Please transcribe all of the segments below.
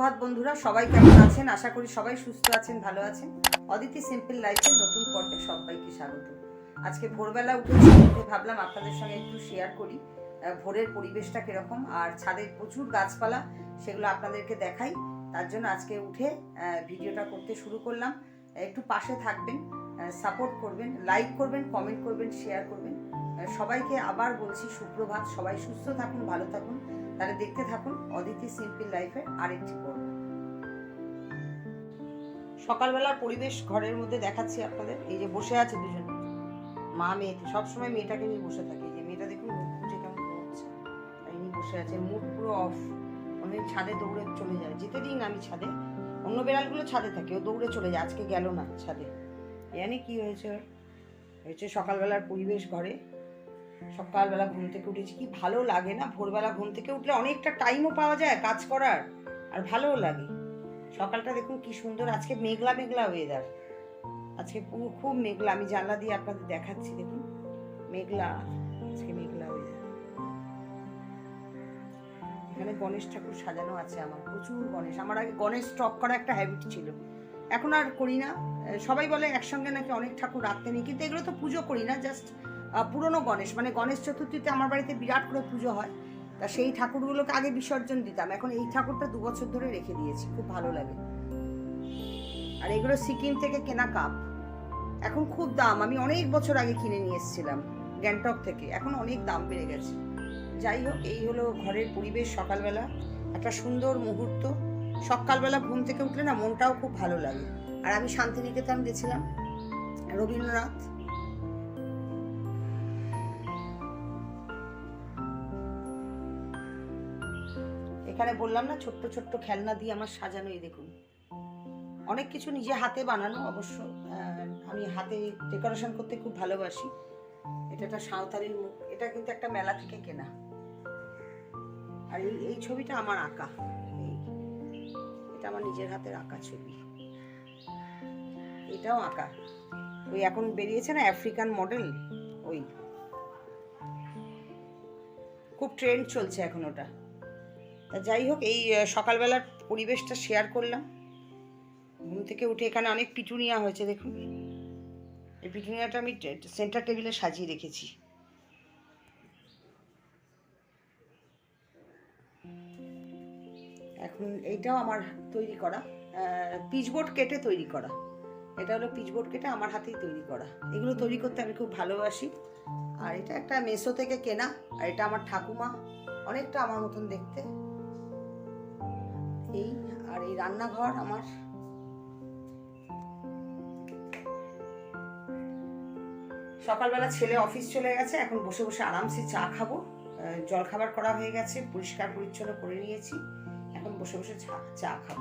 সুপ্রভাত বন্ধুরা, সবাই কেমন আছেন? আশা করি সবাই সুস্থ আছেন, ভালো আছেন। অদিতি সিম্পল লাইফের নতুন পর্বে সবাইকে স্বাগত। আজকে ভোরবেলা উঠেছি, উঠে ভাবলাম আপনাদের সঙ্গে একটু শেয়ার করি ভোরের পরিবেশটা কীরকম, আর ছাদে প্রচুর গাছপালা, সেগুলো আপনাদেরকে দেখাই। তার জন্য আজকে উঠে ভিডিওটা করতে শুরু করলাম। একটু পাশে থাকবেন সাপোর্ট করবেন লাইক করবেন কমেন্ট করবেন শেয়ার করবেন। সবাইকে আবার বলছি সুপ্রভাত, সবাই সুস্থ থাকুন, ভালো থাকুন। তাহলে দেখতে থাকুন অদিতি সিম্পল লাইফের আরেকটি পর্ব। সকালবেলার পরিবেশ ঘরের মধ্যে দেখাচ্ছি আপনাদের। এই যে বসে আছে দুজন। মা মেয়েটি সবসময় মেয়েটাকে নিয়ে বসে থাকে। যে মেয়েটা দেখুন খুঁজে কেমন হচ্ছে আর ইনি বসে আছে। মুড পুরো অফ অনেক ছাদে দৌড়ে চলে যায়। যেতে দিন আমি ছাদে। অন্য বেড়ালগুলো ছাদে থাকে। ও দৌড়ে চলে যায়। আজকে গেল না ছাদে। জানি কি হয়েছে ওর? হয়েছে সকালবেলার পরিবেশ ঘরে। সকালবেলা ঘুম থেকে উঠেছি। কি ভালো লাগে না? ভোরবেলা ঘুম থেকে উঠলে অনেকটা টাইমও পাওয়া যায় কাজ করার। আর ভালোও লাগে। সকালটা দেখুন কি সুন্দর, আজকে মেঘলা মেঘলা ওয়েদার আজকে খুব মেঘলা, আমি জানলা দিয়ে আপনাদের দেখাচ্ছি, দেখুন। মেঘলা, আজকে মেঘলা ওয়েদার এখানে গণেশ ঠাকুর সাজানো আছে আমার, প্রচুর গণেশ। আমার আগে গণেশ স্টক করা একটা হ্যাবিট ছিল। এখন আর করি না। সবাই বলে একসঙ্গে নাকি অনেক ঠাকুর রাখতে নেই, কিন্তু এগুলো তো পুজো করি না জাস্ট পুরনো গণেশ। মানে গণেশ চতুর্থীতে আমার বাড়িতে বিরাট করে পুজো হয়। তা সেই ঠাকুরগুলোকে আগে বিসর্জন দিতাম। এখন এই ঠাকুরটা দু বছর ধরে রেখে দিয়েছি, খুব ভালো লাগে। আর এগুলো সিকিম থেকে কেনা কাপ। এখন খুব দাম, আমি অনেক বছর আগে কিনে নিয়ে এসেছিলাম, গ্যাংটক থেকে। এখন অনেক দাম বেড়ে গেছে। যাই হোক, এই হলো ঘরের পরিবেশ সকালবেলা। একটা সুন্দর মুহূর্ত। সকালবেলা ঘুম থেকে উঠলে না মনটাও খুব ভালো লাগে। আর আমি শান্তিনিকেতন গেছিলাম, রবীন্দ্রনাথ এখানে বললাম না, ছোট্ট ছোট্ট খেলনা দিয়ে আমার সাজানো এই দেখুন। অনেক কিছু নিজে হাতে বানানো, অবশ্য আমি হাতে ডেকোরেশন করতে খুব ভালোবাসি। এটা একটা সাঁওতালির মুখ, এটা কিন্তু একটা মেলা থেকে কেনা। আর এই এই ছবিটা আমার আঁকা। এটা আমার নিজের হাতের আঁকা ছবি। এটাও আঁকা। ওই এখন বেরিয়েছে না, আফ্রিকান মডেল? ওই। খুব ট্রেন্ড চলছে এখন ওটা। যাই হোক, এই সকালবেলার পরিবেশটা শেয়ার করলাম। ঘুম থেকে উঠে এখানে অনেক পিটুনিয়া হয়েছে, দেখুন। এই পিটুনিয়াটা আমি সেন্টার টেবিলে সাজিয়ে রেখেছি। এখন এইটাও আমার তৈরি করা পিচবোর্ড কেটে তৈরি করা। এটা হলো পিচবোর্ড কেটে আমার হাতেই তৈরি করা। এগুলো তৈরি করতে আমি খুব ভালোবাসি। আর এটা একটা মেসো থেকে কেনা, আর এটা আমার ঠাকুমা। অনেকটা আমার মতন দেখতে। এই, আর এই রান্নাঘর আমার। সকালবেলা ছেলে অফিস চলে গেছে, এখন বসে বসে আরামসে চা খাব। জলখাবার করা হয়ে গেছে, পরিষ্কার পরিচ্ছন্ন করে নিয়েছি। এখন বসে বসে চা চা খাব।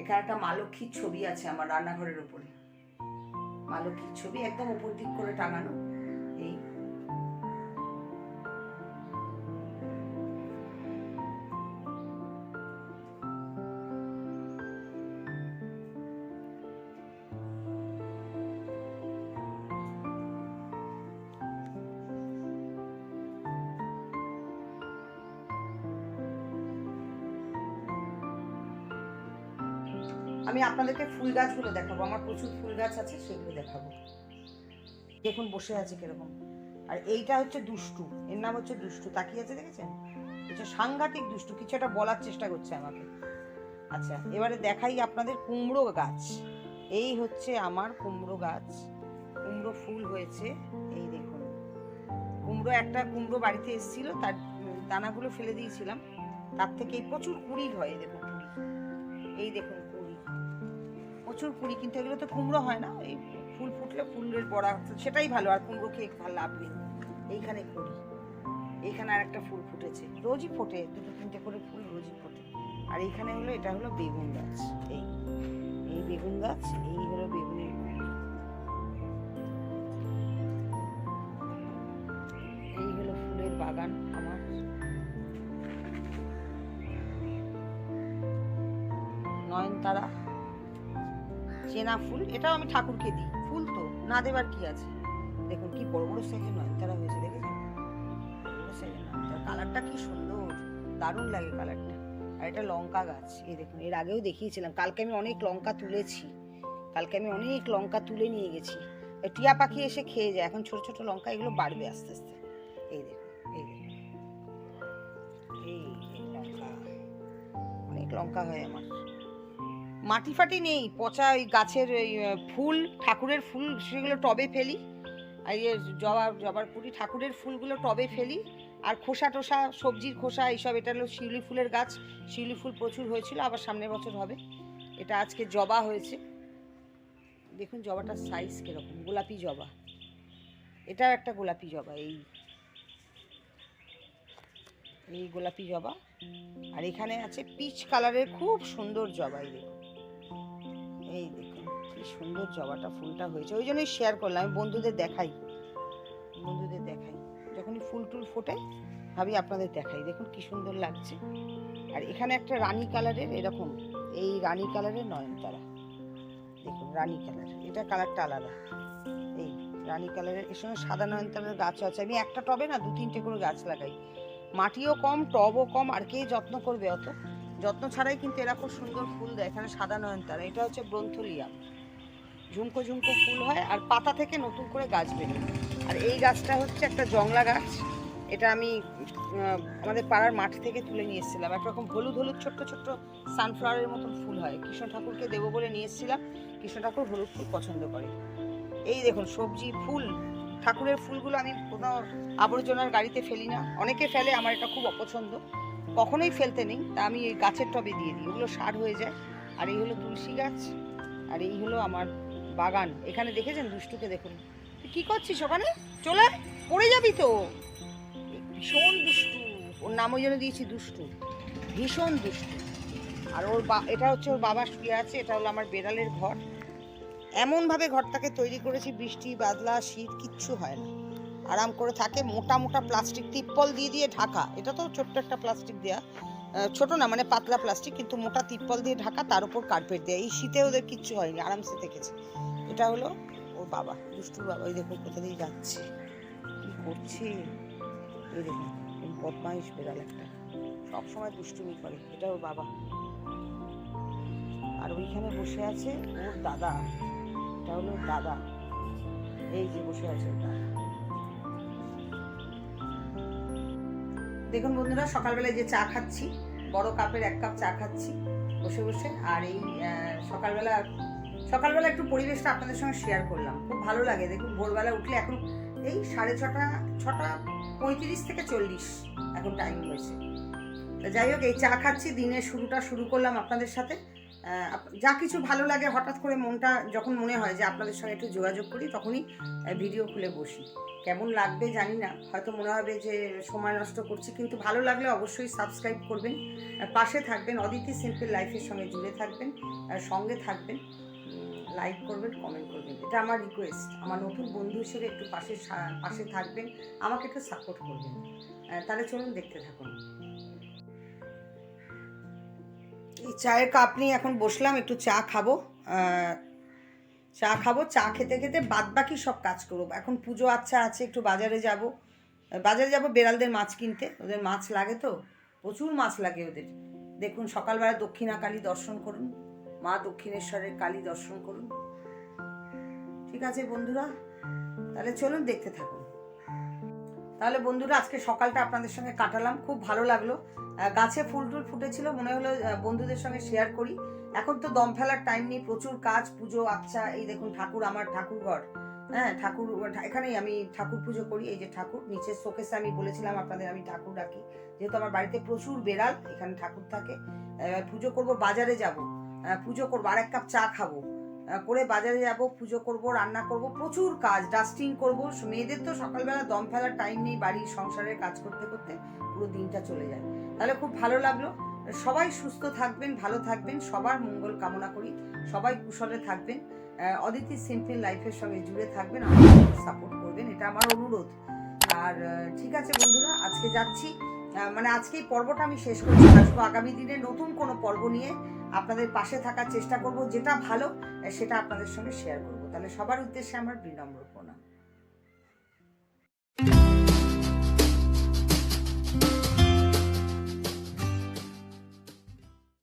এখানে একটা মা লক্ষ্মীর ছবি আছে আমার রান্নাঘরের উপরে। মা লক্ষ্মীর ছবি একদম উপর দিক করে টাঙানো। আমি আপনাদেরকে ফুল গাছগুলো দেখাবো, আমার প্রচুর ফুল গাছ আছে, সেগুলো দেখাবো। দেখুন বসে আছে কীরকম। আর এইটা হচ্ছে দুষ্টু, এর নাম হচ্ছে দুষ্টু, তাকিয়ে আছে দেখেছেন? হচ্ছে সাংঘাতিক দুষ্টু, কিছু একটা বলার চেষ্টা করছে আমাকে। আচ্ছা এবারে দেখাই আপনাদের কুমড়ো গাছ। এই হচ্ছে আমার কুমড়ো গাছ। কুমড়ো ফুল হয়েছে, এই দেখুন। কুমড়ো একটা কুমড়ো বাড়িতে এসেছিল, তার দানাগুলো ফেলে দিয়েছিলাম। তার থেকে প্রচুর কুড়ি হয় দেখুন এই দেখুন প্রচুর পুরি কিন্তু এগুলো তো কুমড়ো হয় না, এই ফুল ফুটলে ফুলের বড়া সেটাই ভালো, আর কুমড়ো খেয়ে ভালো লাভ নেই। এইখানে করি, এইখানে আর একটা ফুল ফুটেছে, রোজই ফোটে, দুটো তিনটে করে ফুল রোজই ফোটে। আর এইখানে হলো, এটা হলো বেগুন গাছ, এই এই বেগুন গাছ, এই হলো বেগুনের চেনা ফুল, এটাও আমি ঠাকুরকে দিই। ফুল তো, না দেবার কি আছে? দেখুন কি বড় বড় সাইজের নয়নতারা হয়েছে, দেখেছেন? কালারটা কি সুন্দর, দারুণ লাগে কালারটা। আর এটা লঙ্কা গাছ, এই দেখুন, এর আগেও দেখিয়েছিলাম, কালকে আমি অনেক লঙ্কা তুলেছি। কালকে আমি অনেক লঙ্কা তুলে নিয়ে গেছি। টিয়া পাখি এসে খেয়ে যায়, এখন ছোট ছোট লঙ্কা এগুলো বাড়বে আস্তে আস্তে। এই দেখুন এই দেখুন। এই লঙ্কা, অনেক লঙ্কা হয় আমার। মাটি ফাটি নেই, পচা ওই গাছের ওই ফুল, ঠাকুরের ফুল সেগুলো টবে ফেলি। আর ইয়ে জবা, জবার কুড়ি ঠাকুরের ফুলগুলো টবে ফেলি। আর খোসা টোসা, সবজির খোসা, এইসব, এটা হলো শিউলি ফুলের গাছ। শিউলি ফুল প্রচুর হয়েছিল, আবার সামনের বছর হবে। এটা আজকে জবা হয়েছে। দেখুন জবাটার সাইজ কীরকম, গোলাপি জবা। এটা একটা গোলাপি জবা, এই। এই গোলাপি জবা। আর এখানে আছে পিচ কালারের খুব সুন্দর জবা, এই দেখুন। এই দেখুন, কি সুন্দর জবাটা, ফুলটা হয়েছে। ওই জন্যই শেয়ার করলাম, আমি বন্ধুদের দেখাই। বন্ধুদের দেখাই। যখনই ফুল টুল ফোটে ভাবি আপনাদের দেখাই। দেখুন কি সুন্দর লাগছে। আর এখানে একটা রানী কালারের, এরকম। এই রানী কালারের নয়নতারা। দেখুন, রানী কালার। এটা কালারটা আলাদা। এই রানী কালারের, এর সঙ্গে সাদা নয়নতারার গাছ আছে। আমি একটা টবে না দু তিনটে করে গাছ লাগাই। মাটিও কম, টবও কম, আর কে যত্ন করবে অত? যত্ন ছাড়াই কিন্তু এরা খুব সুন্দর ফুল দেয়। এখানে সাদা নয়নতারা, এটা হচ্ছে ব্রন্থলিয়াম ঝুমকো ঝুমকো ফুল হয় আর পাতা থেকে নতুন করে গাছ বেরোয়। আর এই গাছটা হচ্ছে একটা জংলা গাছ। এটা আমি আমাদের পাড়ার মাঠ থেকে তুলে নিয়ে এসেছিলাম। একরকম হলুদ হলুদ ছোট্ট ছোট্ট সানফ্লাওয়ারের মতন ফুল হয়। কৃষ্ণ ঠাকুরকে দেবো বলে নিয়ে এসেছিলাম। কৃষ্ণ ঠাকুর হলুদ ফুল পছন্দ করে। এই দেখুন, সবজি, ফুল, ঠাকুরের ফুলগুলো আমি কোনো আবর্জনার গাড়িতে ফেলি না। অনেকে ফেলে, আমার এটা খুব অপছন্দ। কখনোই ফেলতে নেই। তা আমি এই গাছের টবে দিয়ে দিই। ওগুলো সার হয়ে যায়। আর এই হলো তুলসী গাছ। আর এই হলো আমার বাগান। এখানে দেখেছেন? দুষ্টুকে দেখুন। তুই কি করছিস ওখানে? চলে পড়ে যাবি তো। ভীষণ দুষ্টু। ওর নাম ওই জন্য দিয়েছি দুষ্টু। ভীষণ দুষ্টু। আর ওর বা, এটা হচ্ছে ওর বাবা শুয়ে আছে। এটা হলো আমার বেড়ালের ঘর। এমনভাবে ঘরটাকে তৈরি করেছি। বৃষ্টি, বাদলা, শীত, কিচ্ছু হয় না। আরাম করে থাকে। মোটা মোটা প্লাস্টিক তিপ্পল দিয়ে দিয়ে ঢাকা। এটা তো ছোট্ট একটা প্লাস্টিক দেওয়া ছোট না মানে পাতলা প্লাস্টিক কিন্তু মোটা তিপ্পল দিয়ে ঢাকা, তার উপর কার্পেট দেওয়া এই শীতে ওদের কিচ্ছু হয়নি, আরামসে থেকেছে। এটা হলো ওর বাবা, দুষ্টুর বাবা। ওই দেখুন কোথা দিয়ে যাচ্ছে। কি করছে? এই দেখুন বদমাইশ বেড়াল একটা। সবসময় দুষ্টুমি করে। এটা ওর বাবা। আর ওইখানে বসে আছে ওর দাদা। এটা হলো দাদা। এই যে বসে আছে ওর দাদা। দেখুন বন্ধুরা, সকালবেলায় যে চা খাচ্ছি, বড় কাপের এক কাপ চা খাচ্ছি বসে বসে, আর এই সকালবেলা সকালবেলা একটু পরিবেশটা আপনাদের সঙ্গে শেয়ার করলাম। খুব ভালো লাগে। দেখুন, ভোরবেলা উঠলে এখন এই সাড়ে ছটা ছটা পঁয়ত্রিশ থেকে চল্লিশ এখন টাইম হয়েছে। যাই হোক, এই চা খাচ্ছি, দিনের শুরুটা শুরু করলাম আপনাদের সাথে। যা কিছু ভালো লাগে হঠাৎ করে মনটা যখন মনে হয় যে আপনাদের সঙ্গে একটু যোগাযোগ করি, তখনই ভিডিও খুলে বসি। কেমন লাগবে জানি না। হয়তো মনে হবে যে সময় নষ্ট করছি, কিন্তু ভালো লাগলে অবশ্যই সাবস্ক্রাইব করবেন। পাশে থাকবেন, অদিতি সিম্পল লাইফের সঙ্গে জুড়ে থাকবেন সঙ্গে থাকবেন লাইক করবেন কমেন্ট করবেন। এটা আমার রিকোয়েস্ট আমার নতুন বন্ধু হিসেবে একটু পাশে পাশে থাকবেন, আমাকে একটু সাপোর্ট করবেন। তাহলে চলুন দেখতে থাকুন। এই চায়ের কাপ নিয়ে এখন বসলাম, একটু চা খাব। চা খাব, চা খেতে খেতে বাদ বাকি সব কাজ করব। এখন পুজো আচ্ছা আছে, একটু বাজারে যাব। বাজারে যাব বেড়ালদের মাছ কিনতে, ওদের মাছ লাগে তো, প্রচুর মাছ লাগে ওদের। দেখুন, সকালবেলা দক্ষিণা কালী দর্শন করুন, মা দক্ষিণেশ্বরের কালী দর্শন করুন। ঠিক আছে বন্ধুরা, তাহলে চলুন দেখতে থাকুন। তাহলে বন্ধুরা, আজকে সকালটা আপনাদের সঙ্গে কাটালাম। খুব ভালো লাগল। গাছে ফুল টুল ফুটেছিল, মনে হলো বন্ধুদের সঙ্গে শেয়ার করি। এখন তো দম ফেলার টাইম নেই, প্রচুর কাজ, পুজো আচ্ছা এই দেখুন ঠাকুর, আমার ঠাকুর ঘর। হ্যাঁ ঠাকুর, এখানেই আমি ঠাকুর পুজো করি, এই যে ঠাকুর। নিচের শোকেসে আমি বলেছিলাম আপনাদের, আমি ঠাকুর ডাকি। যেহেতু আমার বাড়িতে প্রচুর বেড়াল, এখানে ঠাকুর থাকে। পুজো করব, বাজারে যাব। পুজো করব, আর এক কাপ চা খাব। করে বাজারে যাব, পুজো করব, রান্না করব, প্রচুর কাজ ডাস্টিং করব। মেয়েদের তো সকালবেলা দম ফেলার টাইম নেই বাড়ির সংসারের কাজ করতে করতে, পুরো দিনটা চলে যায়। তাহলে খুব ভালো লাগল। সবাই সুস্থ থাকবেন, ভালো থাকবেন, সবার মঙ্গল কামনা করি। সবাই কুশলে থাকবেন। অদিতি সিম্পল লাইফের সঙ্গে জুড়ে থাকবেন আমাকে সাপোর্ট করবেন, এটা আমার অনুরোধ। আর ঠিক আছে বন্ধুরা, আজকে যাচ্ছি। মানে আজকে এই পর্বটা আমি শেষ করছি। আসব আগামী দিনে নতুন কোনো পর্ব নিয়ে। আপনাদের পাশে থাকার চেষ্টা করব, যেটা ভালো, সেটা আপনাদের সঙ্গে শেয়ার করব। তাহলে সবার উদ্দেশ্যে আমার বিনম্র প্রণাম।